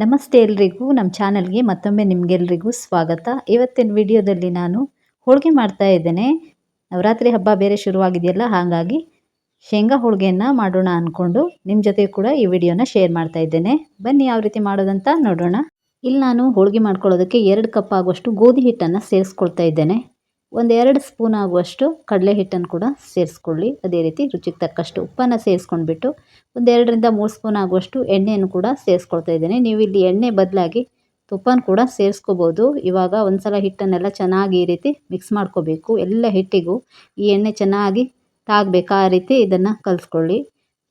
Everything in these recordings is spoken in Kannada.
ನಮಸ್ತೆ ಎಲ್ರಿಗೂ ನಮ್ಮ ಚಾನಲ್ಗೆ ಮತ್ತೊಮ್ಮೆ ನಿಮಗೆಲ್ರಿಗೂ ಸ್ವಾಗತ. ಇವತ್ತಿನ ವಿಡಿಯೋದಲ್ಲಿ ನಾನು ಹೋಳಿಗೆ ಮಾಡ್ತಾ ಇದ್ದೇನೆ. ನವರಾತ್ರಿ ಹಬ್ಬ ಬೇರೆ ಶುರುವಾಗಿದೆಯಲ್ಲ, ಹಾಗಾಗಿ ಶೇಂಗಾ ಹೋಳಿಗೆಯನ್ನು ಮಾಡೋಣ ಅಂದ್ಕೊಂಡು ನಿಮ್ಮ ಜೊತೆ ಕೂಡ ಈ ವಿಡಿಯೋನ ಶೇರ್ ಮಾಡ್ತಾ ಇದ್ದೇನೆ. ಬನ್ನಿ, ಯಾವ ರೀತಿ ಮಾಡೋದಂತ ನೋಡೋಣ. ಇಲ್ಲಿ ನಾನು ಹೋಳಿಗೆ ಮಾಡ್ಕೊಳ್ಳೋದಕ್ಕೆ ಎರಡು ಕಪ್ ಆಗುವಷ್ಟು ಗೋಧಿ ಹಿಟ್ಟನ್ನು ಸೇರಿಸ್ಕೊಳ್ತಾ ಇದ್ದೇನೆ. ಒಂದು ಎರಡು ಸ್ಪೂನ್ ಆಗುವಷ್ಟು ಕಡಲೆ ಹಿಟ್ಟನ್ನು ಕೂಡ ಸೇರಿಸ್ಕೊಳ್ಳಿ. ಅದೇ ರೀತಿ ರುಚಿಗೆ ತಕ್ಕಷ್ಟು ಉಪ್ಪನ್ನು ಸೇರಿಸ್ಕೊಂಡ್ಬಿಟ್ಟು ಒಂದೆರಡರಿಂದ ಮೂರು ಸ್ಪೂನ್ ಆಗುವಷ್ಟು ಎಣ್ಣೆಯನ್ನು ಕೂಡ ಸೇರಿಸ್ಕೊಳ್ತಾ ಇದ್ದೇನೆ. ನೀವು ಇಲ್ಲಿ ಎಣ್ಣೆ ಬದಲಾಗಿ ತುಪ್ಪನ ಕೂಡ ಸೇರಿಸ್ಕೋಬೋದು. ಇವಾಗ ಒಂದು ಸಲ ಹಿಟ್ಟನ್ನೆಲ್ಲ ಚೆನ್ನಾಗಿ ಈ ರೀತಿ ಮಿಕ್ಸ್ ಮಾಡ್ಕೋಬೇಕು. ಎಲ್ಲ ಹಿಟ್ಟಿಗೂ ಈ ಎಣ್ಣೆ ಚೆನ್ನಾಗಿ ತಾಗಬೇಕು. ಆ ರೀತಿ ಇದನ್ನು ಕಲಿಸ್ಕೊಳ್ಳಿ.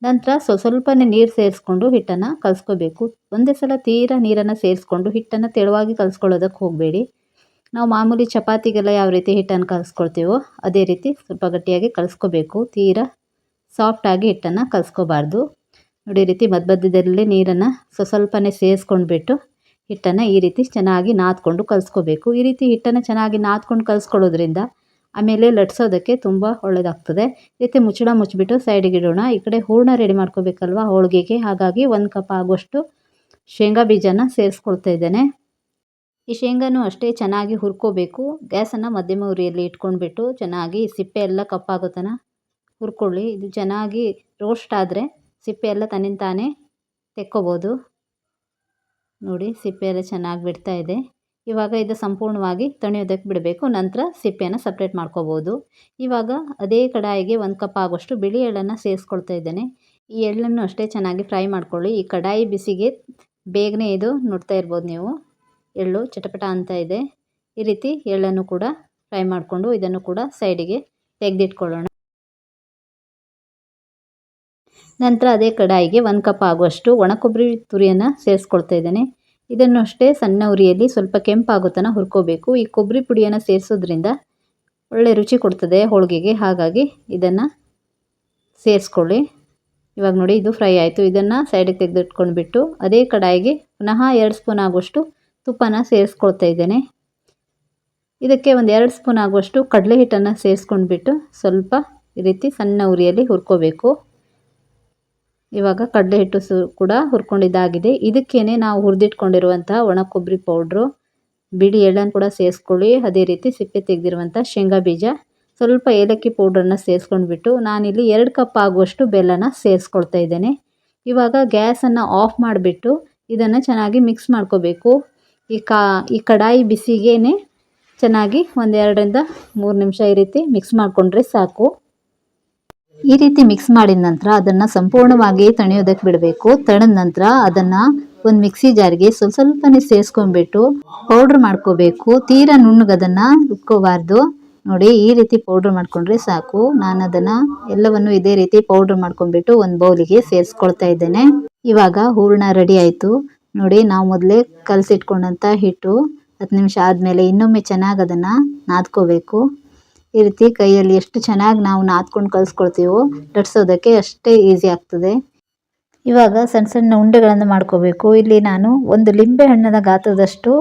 ನಂತರ ಸ್ವಲ್ಪ ಸ್ವಲ್ಪನೇ ನೀರು ಸೇರಿಸ್ಕೊಂಡು ಹಿಟ್ಟನ್ನು ಕಲಿಸ್ಕೋಬೇಕು. ಒಂದೇ ಸಲ ತೀರಾ ನೀರನ್ನು ಸೇರಿಸ್ಕೊಂಡು ಹಿಟ್ಟನ್ನು ತೆಳುವಾಗಿ ಕಲಿಸ್ಕೊಳ್ಳೋದಕ್ಕೆ ಹೋಗಬೇಡಿ. ನಾವು ಮಾಮೂಲಿ ಚಪಾತಿಗೆಲ್ಲ ಯಾವ ರೀತಿ ಹಿಟ್ಟನ್ನು ಕಲಿಸ್ಕೊಳ್ತೀವೋ ಅದೇ ರೀತಿ ಸ್ವಲ್ಪ ಗಟ್ಟಿಯಾಗಿ ಕಲಿಸ್ಕೋಬೇಕು. ತೀರಾ ಸಾಫ್ಟಾಗಿ ಹಿಟ್ಟನ್ನು ಕಲಿಸ್ಕೋಬಾರ್ದು. ನೋಡಿ ರೀತಿ ಮಧ್ಯ ಮಧ್ಯದಲ್ಲಿ ನೀರನ್ನು ಸ್ವಲ್ಪ ಸ್ವಲ್ಪನೇ ಸೇರಿಸ್ಕೊಂಡ್ಬಿಟ್ಟು ಹಿಟ್ಟನ್ನು ಈ ರೀತಿ ಚೆನ್ನಾಗಿ ನಾದ್ಕೊಂಡು ಕಲಿಸ್ಕೋಬೇಕು. ಈ ರೀತಿ ಹಿಟ್ಟನ್ನು ಚೆನ್ನಾಗಿ ನಾದ್ಕೊಂಡು ಕಲಿಸ್ಕೊಳ್ಳೋದ್ರಿಂದ ಆಮೇಲೆ ಲಟ್ಸೋದಕ್ಕೆ ತುಂಬ ಒಳ್ಳೆಯದಾಗ್ತದೆ ಈ ರೀತಿ ಮುಚ್ಚಳ ಮುಚ್ಚಿಬಿಟ್ಟು ಸೈಡಿಗೆ ಇಡೋಣ. ಈ ಕಡೆ ಹೂರ್ಣ ರೆಡಿ ಮಾಡ್ಕೋಬೇಕಲ್ವ? ಹೋಳಿಗೆಗೆ. ಹಾಗಾಗಿ ಒಂದು ಕಪ್ ಆಗುವಷ್ಟು ಶೇಂಗಾ ಬೀಜನ ಸೇರಿಸ್ಕೊಳ್ತಾ ಇದ್ದೇನೆ. ಈ ಶೇಂಗಾನು ಅಷ್ಟೇ ಚೆನ್ನಾಗಿ ಹುರ್ಕೋಬೇಕು. ಗ್ಯಾಸನ್ನು ಮಧ್ಯಮ ಉರಿಯಲ್ಲಿ ಇಟ್ಕೊಂಡ್ಬಿಟ್ಟು ಚೆನ್ನಾಗಿ ಸಿಪ್ಪೆ ಎಲ್ಲ ಕಪ್ಪಾಗೋ ತನಕ ಹುರ್ಕೊಳ್ಳಿ. ಇದು ಚೆನ್ನಾಗಿ ರೋಸ್ಟ್ ಆದರೆ ಸಿಪ್ಪೆ ಎಲ್ಲ ತನ್ನಿಂದ ತಾನೇ ತೆಕ್ಕೋಬೋದು. ನೋಡಿ, ಸಿಪ್ಪೆ ಎಲ್ಲ ಚೆನ್ನಾಗಿ ಬಿಡ್ತಾ ಇದೆ. ಇವಾಗ ಇದು ಸಂಪೂರ್ಣವಾಗಿ ತಣಿಯೋದಕ್ಕೆ ಬಿಡಬೇಕು. ನಂತರ ಸಿಪ್ಪೆಯನ್ನು ಸಪ್ರೇಟ್ ಮಾಡ್ಕೋಬೋದು. ಇವಾಗ ಅದೇ ಕಡಾಯಿಗೆ ಒಂದು ಕಪ್ ಆಗೋಷ್ಟು ಬಿಳಿ ಎಳ್ಳನ್ನು ಸೇರಿಸ್ಕೊಳ್ತಾ ಇದ್ದೇನೆ. ಈ ಎಳ್ಳನ್ನು ಅಷ್ಟೇ ಚೆನ್ನಾಗಿ ಫ್ರೈ ಮಾಡ್ಕೊಳ್ಳಿ. ಈ ಕಡಾಯಿ ಬಿಸಿಗೆ ಬೇಗನೆ ಇದು ನೋಡ್ತಾ ಇರ್ಬೋದು ನೀವು. ಎಳ್ಳು ಚಟಪಟ ಅಂತ ಇದೆ. ಈ ರೀತಿ ಎಳ್ಳನ್ನು ಕೂಡ ಫ್ರೈ ಮಾಡಿಕೊಂಡು ಇದನ್ನು ಕೂಡ ಸೈಡಿಗೆ ತೆಗೆದಿಟ್ಕೊಳ್ಳೋಣ. ನಂತರ ಅದೇ ಕಡಾಯಿಗೆ ಒಂದು ಕಪ್ ಆಗುವಷ್ಟು ಒಣ ಕೊಬ್ಬರಿ ತುರಿಯನ್ನು ಸೇರಿಸ್ಕೊಳ್ತಾ ಇದ್ದೇನೆ. ಇದನ್ನು ಅಷ್ಟೇ ಸಣ್ಣ ಉರಿಯಲ್ಲಿ ಸ್ವಲ್ಪ ಕೆಂಪಾಗೋ ತನಕ ಹುರ್ಕೋಬೇಕು. ಈ ಕೊಬ್ಬರಿ ಪುಡಿಯನ್ನು ಸೇರಿಸೋದ್ರಿಂದ ಒಳ್ಳೆ ರುಚಿ ಕೊಡ್ತದೆ ಹೋಳಿಗೆಗೆ. ಹಾಗಾಗಿ ಇದನ್ನು ಸೇರಿಸ್ಕೊಳ್ಳಿ. ಇವಾಗ ನೋಡಿ ಇದು ಫ್ರೈ ಆಯಿತು. ಇದನ್ನು ಸೈಡಿಗೆ ತೆಗೆದಿಟ್ಕೊಂಡ್ಬಿಟ್ಟು ಅದೇ ಕಡಾಯಿಗೆ ಪುನಃ ಎರಡು ಸ್ಪೂನ್ ಆಗುವಷ್ಟು ತುಪ್ಪನ ಸೇರಿಸ್ಕೊಳ್ತಾ ಇದ್ದೇನೆ. ಇದಕ್ಕೆ ಒಂದು ಎರಡು ಸ್ಪೂನ್ ಆಗುವಷ್ಟು ಕಡಲೆ ಹಿಟ್ಟನ್ನು ಸೇರಿಸ್ಕೊಂಡ್ಬಿಟ್ಟು ಸ್ವಲ್ಪ ಈ ರೀತಿ ಸಣ್ಣ ಉರಿಯಲ್ಲಿ ಹುರ್ಕೋಬೇಕು. ಇವಾಗ ಕಡಲೆ ಹಿಟ್ಟು ಸು ಕೂಡ ಹುರ್ಕೊಂಡಿದ್ದಾಗಿದೆ. ಇದಕ್ಕೇನೆ ನಾವು ಹುರಿದಿಟ್ಕೊಂಡಿರುವಂತಹ ಒಣ ಕೊಬ್ಬರಿ ಪೌಡ್ರು, ಬಿಳಿ ಎಳ್ಳನ್ನು ಕೂಡ ಸೇರಿಸ್ಕೊಳ್ಳಿ. ಅದೇ ರೀತಿ ಸಿಪ್ಪೆ ತೆಗೆದಿರುವಂಥ ಶೇಂಗಾ ಬೀಜ, ಸ್ವಲ್ಪ ಏಲಕ್ಕಿ ಪೌಡ್ರನ್ನು ಸೇರಿಸ್ಕೊಂಡ್ಬಿಟ್ಟು ನಾನಿಲ್ಲಿ ಎರಡು ಕಪ್ ಆಗುವಷ್ಟು ಬೆಲ್ಲನ ಸೇರಿಸ್ಕೊಳ್ತಾ ಇದ್ದೇನೆ. ಇವಾಗ ಗ್ಯಾಸನ್ನು ಆಫ್ ಮಾಡಿಬಿಟ್ಟು ಇದನ್ನು ಚೆನ್ನಾಗಿ ಮಿಕ್ಸ್ ಮಾಡ್ಕೋಬೇಕು. ಈ ಕಾ, ಈ ಕಡಾಯಿ ಬಿಸಿಗೇನೆ ಚೆನ್ನಾಗಿ ಒಂದೆರಡರಿಂದ ಮೂರು ನಿಮಿಷ ಈ ರೀತಿ ಮಿಕ್ಸ್ ಮಾಡಿಕೊಂಡ್ರೆ ಸಾಕು. ಈ ರೀತಿ ಮಿಕ್ಸ್ ಮಾಡಿದ ನಂತರ ಅದನ್ನು ಸಂಪೂರ್ಣವಾಗಿ ತಣಿಯೋದಕ್ಕೆ ಬಿಡಬೇಕು. ತಣದ ನಂತರ ಅದನ್ನು ಒಂದು ಮಿಕ್ಸಿ ಜಾರ್ಗೆ ಸ್ವಲ್ಪ ಸ್ವಲ್ಪನೇ ಸೇರಿಸ್ಕೊಂಡ್ಬಿಟ್ಟು ಪೌಡ್ರ್ ಮಾಡ್ಕೋಬೇಕು. ತೀರಾ ನುಣ್ಣಗದನ್ನು ರುಬ್ಕೋಬಾರ್ದು ನೋಡಿ, ಈ ರೀತಿ ಪೌಡ್ರ್ ಮಾಡ್ಕೊಂಡ್ರೆ ಸಾಕು. ನಾನು ಅದನ್ನು ಎಲ್ಲವನ್ನು ಇದೇ ರೀತಿ ಪೌಡ್ರ್ ಮಾಡ್ಕೊಂಡ್ಬಿಟ್ಟು ಒಂದು ಬೌಲಿಗೆ ಸೇರಿಸ್ಕೊಳ್ತಾ ಇದ್ದೇನೆ. ಇವಾಗ ಹೂರಣ ರೆಡಿ ಆಯಿತು. ನೋಡಿ, ನಾವು ಮೊದಲೇ ಕಲಸಿಟ್ಕೊಂಡಂಥ ಹಿಟ್ಟು ಹತ್ತು ನಿಮಿಷ ಆದಮೇಲೆ ಇನ್ನೊಮ್ಮೆ ಚೆನ್ನಾಗಿ ಅದನ್ನು ನಾದ್ಕೋಬೇಕು. ಈ ರೀತಿ ಕೈಯಲ್ಲಿ ಎಷ್ಟು ಚೆನ್ನಾಗಿ ನಾವು ನಾದ್ಕೊಂಡು ಕಲಿಸ್ಕೊಳ್ತೀವೋ ಲಟ್ಸೋದಕ್ಕೆ ಅಷ್ಟೇ ಈಸಿ ಆಗ್ತದೆ. ಇವಾಗ ಸಣ್ಣ ಸಣ್ಣ ಉಂಡೆಗಳನ್ನು ಮಾಡ್ಕೋಬೇಕು. ಇಲ್ಲಿ ನಾನು ಒಂದು ಲಿಂಬೆ ಹಣ್ಣದ ಗಾತ್ರದಷ್ಟು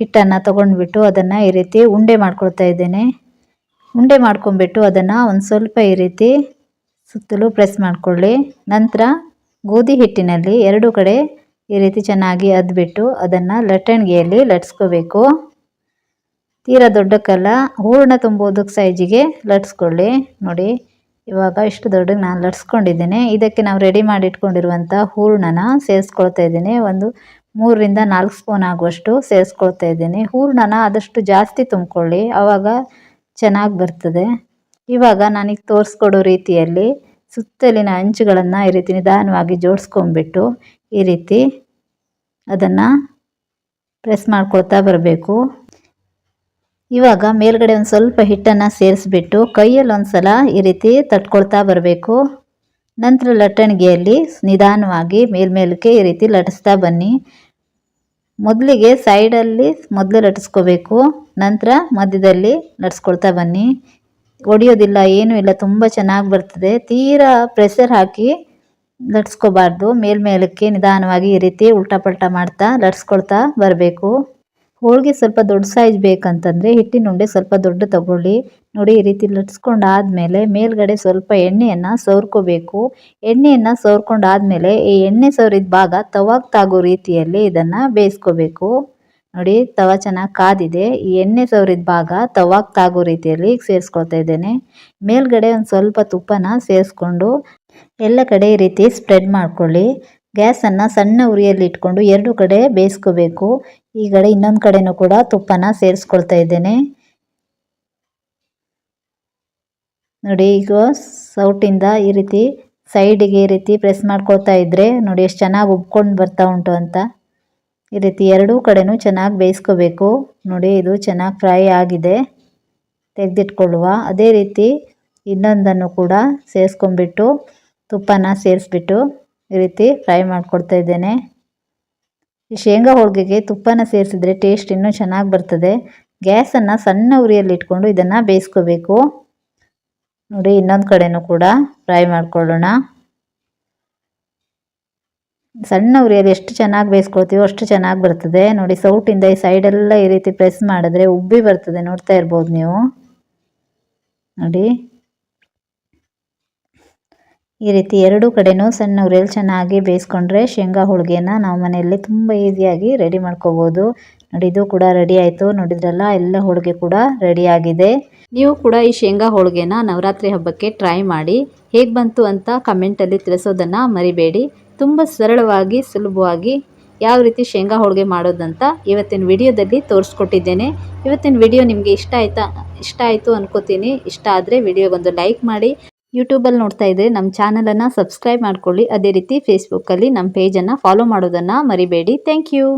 ಹಿಟ್ಟನ್ನು ತೊಗೊಂಡ್ಬಿಟ್ಟು ಅದನ್ನು ಈ ರೀತಿ ಉಂಡೆ ಮಾಡ್ಕೊಳ್ತಾ ಇದ್ದೇನೆ. ಉಂಡೆ ಮಾಡ್ಕೊಂಡ್ಬಿಟ್ಟು ಅದನ್ನು ಒಂದು ಸ್ವಲ್ಪ ಈ ರೀತಿ ಸುತ್ತಲೂ ಪ್ರೆಸ್ ಮಾಡಿಕೊಳ್ಳಿ. ನಂತರ ಗೋಧಿ ಹಿಟ್ಟಿನಲ್ಲಿ ಎರಡು ಕಡೆ ಈ ರೀತಿ ಚೆನ್ನಾಗಿ ಅದ್ಬಿಟ್ಟು ಅದನ್ನು ಲಟ್ಟಣಿಗೆಯಲ್ಲಿ ಲಟ್ಸ್ಕೋಬೇಕು. ತೀರಾ ದೊಡ್ಡಕ್ಕಲ್ಲ, ಹೂರಣ ತುಂಬೋದಕ್ಕೆ ಸೈಜಿಗೆ ಲಟ್ಸ್ಕೊಳ್ಳಿ. ನೋಡಿ, ಇವಾಗ ಇಷ್ಟು ದೊಡ್ಡಗೆ ನಾನು ಲಟ್ಸ್ಕೊಂಡಿದ್ದೇನೆ. ಇದಕ್ಕೆ ನಾವು ರೆಡಿ ಮಾಡಿ ಇಟ್ಕೊಂಡಿರುವಂಥ ಹೂರಣನ ಸೇರಿಸ್ಕೊಳ್ತಾ ಇದ್ದೀನಿ. ಒಂದು ಮೂರರಿಂದ ನಾಲ್ಕು ಸ್ಪೂನ್ ಆಗುವಷ್ಟು ಸೇರಿಸ್ಕೊಳ್ತಾ ಇದ್ದೀನಿ. ಹೂರಣನ ಆದಷ್ಟು ಜಾಸ್ತಿ ತುಂಬಿಕೊಳ್ಳಿ ಆವಾಗ ಚೆನ್ನಾಗಿ ಬರ್ತದೆ. ಇವಾಗ ನನಗೆ ತೋರಿಸ್ಕೊಡೋ ರೀತಿಯಲ್ಲಿ ಸುತ್ತಲಿನ ಅಂಚುಗಳನ್ನು ಈ ರೀತಿ ನಿಧಾನವಾಗಿ ಜೋಡಿಸ್ಕೊಂಡ್ಬಿಟ್ಟು ಈ ರೀತಿ ಅದನ್ನು ಪ್ರೆಸ್ ಮಾಡ್ಕೊಳ್ತಾ ಬರಬೇಕು. ಇವಾಗ ಮೇಲ್ಗಡೆ ಒಂದು ಸ್ವಲ್ಪ ಹಿಟ್ಟನ್ನು ಸೇರಿಸ್ಬಿಟ್ಟು ಕೈಯಲ್ಲಿ ಒಂದು ಸಲ ಈ ರೀತಿ ತಟ್ಕೊಳ್ತಾ ಬರಬೇಕು. ನಂತರ ಲಟ್ಟಣಿಗೆಯಲ್ಲಿ ನಿಧಾನವಾಗಿ ಮೇಲ್ಮೇಲಕ್ಕೆ ಈ ರೀತಿ ಲಟಿಸ್ತಾ ಬನ್ನಿ. ಮೊದಲಿಗೆ ಸೈಡಲ್ಲಿ ಮೊದಲು ಲಟಿಸ್ಕೋಬೇಕು ನಂತರ ಮಧ್ಯದಲ್ಲಿ ಲಟ್ಸ್ಕೊಳ್ತಾ ಬನ್ನಿ. ಒಡೆಯೋದಿಲ್ಲ, ಏನೂ ಇಲ್ಲ, ತುಂಬ ಚೆನ್ನಾಗಿ ಬರ್ತದೆ. ತೀರಾ ಪ್ರೆಷರ್ ಹಾಕಿ ಲಟ್ಸ್ಕೋಬಾರ್ದು. ಮೇಲ್ಮೇಲಕ್ಕೆ ನಿಧಾನವಾಗಿ ಈ ರೀತಿ ಉಲ್ಟಾ ಪಲ್ಟಾ ಮಾಡ್ತಾ ಲಟ್ಸ್ಕೊಳ್ತಾ ಬರಬೇಕು. ಹೋಳಿಗೆ ಸ್ವಲ್ಪ ದೊಡ್ಡ ಸೈಜ್ ಬೇಕಂತಂದರೆ ಹಿಟ್ಟಿನ ಉಂಡೆ ಸ್ವಲ್ಪ ದೊಡ್ಡ ತಗೊಳ್ಳಿ. ನೋಡಿ, ಈ ರೀತಿ ಲಟ್ಸ್ಕೊಂಡಾದಮೇಲೆ ಮೇಲ್ಗಡೆ ಸ್ವಲ್ಪ ಎಣ್ಣೆಯನ್ನು ಸವರ್ಕೋಬೇಕು. ಎಣ್ಣೆಯನ್ನು ಸವರ್ಕೊಂಡಾದ್ಮೇಲೆ ಈ ಎಣ್ಣೆ ಸವರಿದ ಭಾಗ ತವಾಗ ತಾಗೋ ರೀತಿಯಲ್ಲಿ ಇದನ್ನು ಬೇಯಿಸ್ಕೋಬೇಕು. ನೋಡಿ, ತವ ಚೆನ್ನಾಗಿ ಕಾದಿದೆ. ಈ ಎಣ್ಣೆ ಸವರಿದ ಭಾಗ ತವಾಗ್ ತಾಗೋ ರೀತಿಯಲ್ಲಿ ಸೇರಿಸ್ಕೊಳ್ತಾ ಇದ್ದೇನೆ. ಮೇಲ್ಗಡೆ ಒಂದು ಸ್ವಲ್ಪ ತುಪ್ಪನ ಸೇರಿಸ್ಕೊಂಡು ಎಲ್ಲ ಕಡೆ ಈ ರೀತಿ ಸ್ಪ್ರೆಡ್ ಮಾಡ್ಕೊಳ್ಳಿ. ಗ್ಯಾಸನ್ನು ಸಣ್ಣ ಉರಿಯಲ್ಲಿ ಇಟ್ಕೊಂಡು ಎರಡು ಕಡೆ ಬೇಯಿಸ್ಕೋಬೇಕು. ಈ ಕಡೆ ಇನ್ನೊಂದು ಕಡೆನೂ ಕೂಡ ತುಪ್ಪನ ಸೇರಿಸ್ಕೊಳ್ತಾ ಇದ್ದೇನೆ. ನೋಡಿ, ಈಗ ಸೌಟಿಂದ ಈ ರೀತಿ ಸೈಡಿಗೆ ಈ ರೀತಿ ಪ್ರೆಸ್ ಮಾಡ್ಕೊಳ್ತಾ ಇದ್ರೆ ನೋಡಿ, ಎಷ್ಟು ಚೆನ್ನಾಗಿ ಉಬ್ಕೊಂಡು ಬರ್ತಾ ಉಂಟು ಅಂತ. ಈ ರೀತಿ ಎರಡೂ ಕಡೆನೂ ಚೆನ್ನಾಗಿ ಬೇಯಿಸ್ಕೋಬೇಕು. ನೋಡಿ, ಇದು ಚೆನ್ನಾಗಿ ಫ್ರೈ ಆಗಿದೆ. ತೆಗೆದಿಟ್ಕೊಳ್ಳುವ. ಅದೇ ರೀತಿ ಇನ್ನೊಂದನ್ನು ಕೂಡ ಸೇರಿಸ್ಕೊಂಬಿಟ್ಟು ತುಪ್ಪನ ಸೇರಿಸ್ಬಿಟ್ಟು ಈ ರೀತಿ ಫ್ರೈ ಮಾಡಿಕೊಡ್ತಾ ಇದ್ದೇನೆ. ಈ ಶೇಂಗಾ ಹೋಳಿಗೆಗೆ ತುಪ್ಪನ ಸೇರಿಸಿದ್ರೆ ಟೇಸ್ಟ್ ಇನ್ನೂ ಚೆನ್ನಾಗಿ ಬರ್ತದೆ. ಗ್ಯಾಸನ್ನು ಸಣ್ಣ ಉರಿಯಲ್ಲಿ ಇಟ್ಕೊಂಡು ಇದನ್ನು ಬೇಯಿಸ್ಕೋಬೇಕು. ನೋಡಿ, ಇನ್ನೊಂದು ಕಡೆನೂ ಕೂಡ ಫ್ರೈ ಮಾಡ್ಕೊಳ್ಳೋಣ. ಸಣ್ಣ ಉರಿಯಲ್ಲಿ ಎಷ್ಟು ಚೆನ್ನಾಗಿ ಬೇಯಿಸ್ಕೊಳ್ತೀವೋ ಅಷ್ಟು ಚೆನ್ನಾಗಿ ಬರ್ತದೆ. ನೋಡಿ, ಸೌಟಿಂದ ಈ ಸೈಡೆಲ್ಲ ಈ ರೀತಿ ಪ್ರೆಸ್ ಮಾಡಿದ್ರೆ ಉಬ್ಬಿ ಬರ್ತದೆ. ನೋಡ್ತಾ ಇರ್ಬೋದು ನೀವು. ನೋಡಿ. ಈ ರೀತಿ ಎರಡು ಕಡೆನೂ ಸಣ್ಣ ಉರಿಯಲ್ಲಿ ಚೆನ್ನಾಗಿ ಬೇಯಿಸ್ಕೊಂಡ್ರೆ ಶೇಂಗಾ ಹೋಳಿಗೆನ ನಾವು ಮನೆಯಲ್ಲಿ ತುಂಬ ಈಸಿಯಾಗಿ ರೆಡಿ ಮಾಡ್ಕೋಬೋದು. ನೋಡಿ, ಇದು ಕೂಡ ರೆಡಿ ಆಯಿತು. ನೋಡಿದ್ರಲ್ಲ, ಎಲ್ಲ ಹೋಳಿಗೆ ಕೂಡ ರೆಡಿಯಾಗಿದೆ ನೀವು ಕೂಡ ಈ ಶೇಂಗಾ ಹೋಳಿಗೆನ ನವರಾತ್ರಿ ಹಬ್ಬಕ್ಕೆ ಟ್ರೈ ಮಾಡಿ. ಹೇಗೆ ಬಂತು ಅಂತ ಕಮೆಂಟಲ್ಲಿ ತಿಳಿಸೋದನ್ನು ಮರಿಬೇಡಿ. ತುಂಬ ಸರಳವಾಗಿ, ಸುಲಭವಾಗಿ ಯಾವ ರೀತಿ ಶೇಂಗಾ ಹೋಳಿಗೆ ಮಾಡೋದಂತ ಇವತ್ತಿನ ವಿಡಿಯೋದಲ್ಲಿ ತೋರಿಸ್ಕೊಟ್ಟಿದ್ದೇನೆ. ಇವತ್ತಿನ ವಿಡಿಯೋ ನಿಮಗೆ ಇಷ್ಟ ಆಯ್ತಾ, ಇಷ್ಟ ಆಯಿತು ಅನ್ಕೋತೀನಿ. ಇಷ್ಟ ಆದರೆ ವಿಡಿಯೋಗೊಂದು ಲೈಕ್ ಮಾಡಿ. ಯೂಟ್ಯೂಬಲ್ಲಿ ನೋಡ್ತಾ ಇದ್ದರೆ ನಮ್ಮ ಚಾನಲನ್ನು ಸಬ್ಸ್ಕ್ರೈಬ್ ಮಾಡ್ಕೊಳ್ಳಿ. ಅದೇ ರೀತಿ ಫೇಸ್ಬುಕ್ಕಲ್ಲಿ ನಮ್ಮ ಪೇಜನ್ನು ಫಾಲೋ ಮಾಡೋದನ್ನು ಮರಿಬೇಡಿ. Thank you